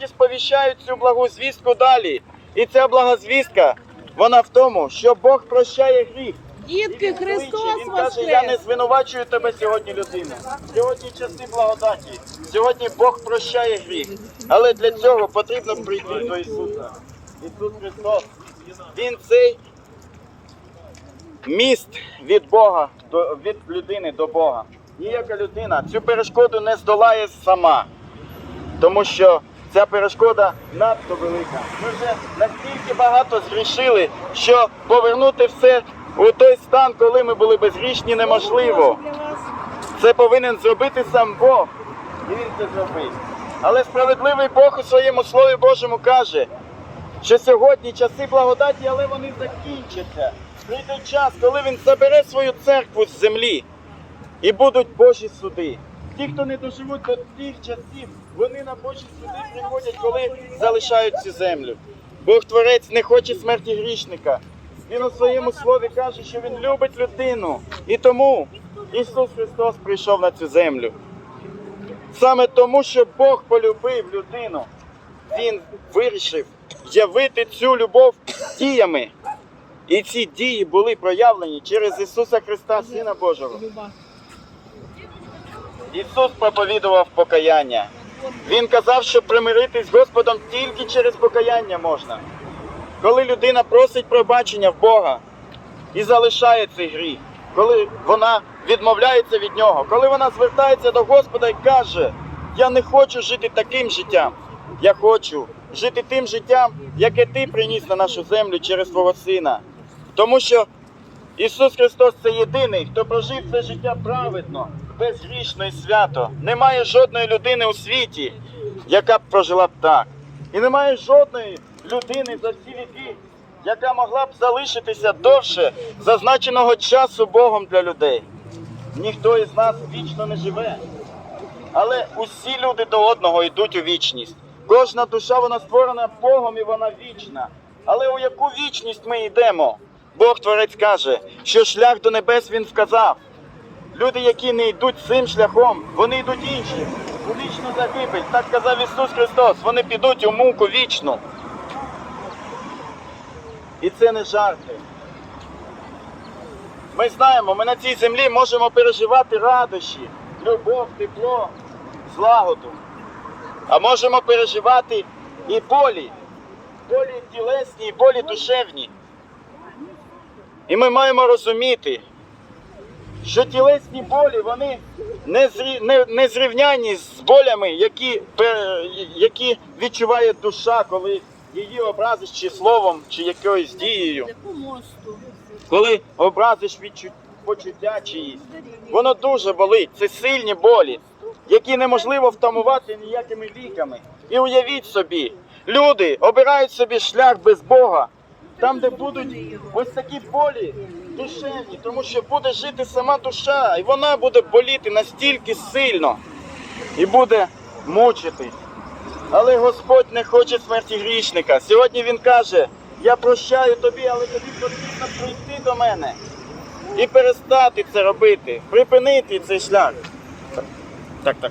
і сповіщають цю благу звістку далі. І ця блага звістка, вона в тому, що Бог прощає гріх. Дітки, Христос Він каже, я не звинувачую тебе сьогодні, людина. Сьогодні часи благодаті. Сьогодні Бог прощає гріх. Але для цього потрібно прийти до Ісуса. Ісус Христос. Він цей міст від Бога, від людини до Бога. Ніяка людина цю перешкоду не здолає сама. Тому що ця перешкода надто велика. Ми вже настільки багато згрішили, що повернути все у той стан, коли ми були безгрішні, неможливо. Це повинен зробити сам Бог. І він це зробив. Але справедливий Бог у своєму Слові Божому каже, що сьогодні часи благодаті, але вони закінчаться. Прийде час, коли він забере свою церкву з землі і будуть Божі суди. Ті, хто не доживуть до тих часів, вони на Божі суди приходять, коли залишають цю землю. Бог Творець не хоче смерті грішника. Він у своєму слові каже, що він любить людину. І тому Ісус Христос прийшов на цю землю. Саме тому, що Бог полюбив людину, Він вирішив явити цю любов діями. І ці дії були проявлені через Ісуса Христа, Сина Божого. Ісус проповідував покаяння. Він казав, що примиритись з Господом тільки через покаяння можна. Коли людина просить пробачення в Бога і залишає цей гріх, коли вона відмовляється від нього, коли вона звертається до Господа і каже: Я не хочу жити таким життям, я хочу жити тим життям, яке ти приніс на нашу землю через свого сина. Тому що Ісус Христос це єдиний, хто прожив це життя праведно, безгрішно і свято. Немає жодної людини у світі, яка б прожила б так. І немає жодної людини за всі віки, яка могла б залишитися довше зазначеного часу Богом для людей. Ніхто із нас вічно не живе. Але усі люди до одного йдуть у вічність. Кожна душа вона створена Богом і вона вічна. Але у яку вічність ми йдемо? Бог Творець каже, що шлях до небес він вказав. Люди, які не йдуть цим шляхом, вони йдуть іншим. У вічну загибель. Так казав Ісус Христос. Вони підуть у муку вічну. І це не жарти. Ми знаємо, ми на цій землі можемо переживати радощі, любов, тепло, злагоду. А можемо переживати і болі, болі тілесні, і болі душевні. І ми маємо розуміти, що тілесні болі вони не, не, не зрівняні з болями, які, які відчуває душа, коли її образиш чи словом, чи якоюсь дією. Коли образиш відчу... почуття чиїсь, воно дуже болить. Це сильні болі, які неможливо втамувати ніякими ліками. І уявіть собі, люди обирають собі шлях без Бога, там, де будуть ось такі болі душевні, тому що буде жити сама душа, і вона буде боліти настільки сильно і буде мучитись. Але Господь не хоче смерті грішника. Сьогодні Він каже: я прощаю тобі, але тобі потрібно прийти до мене і перестати це робити, припинити цей шлях. Так, так.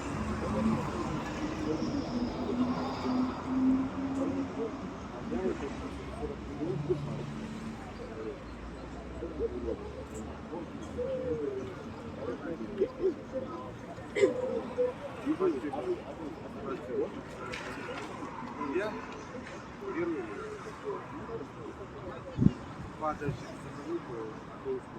Падающий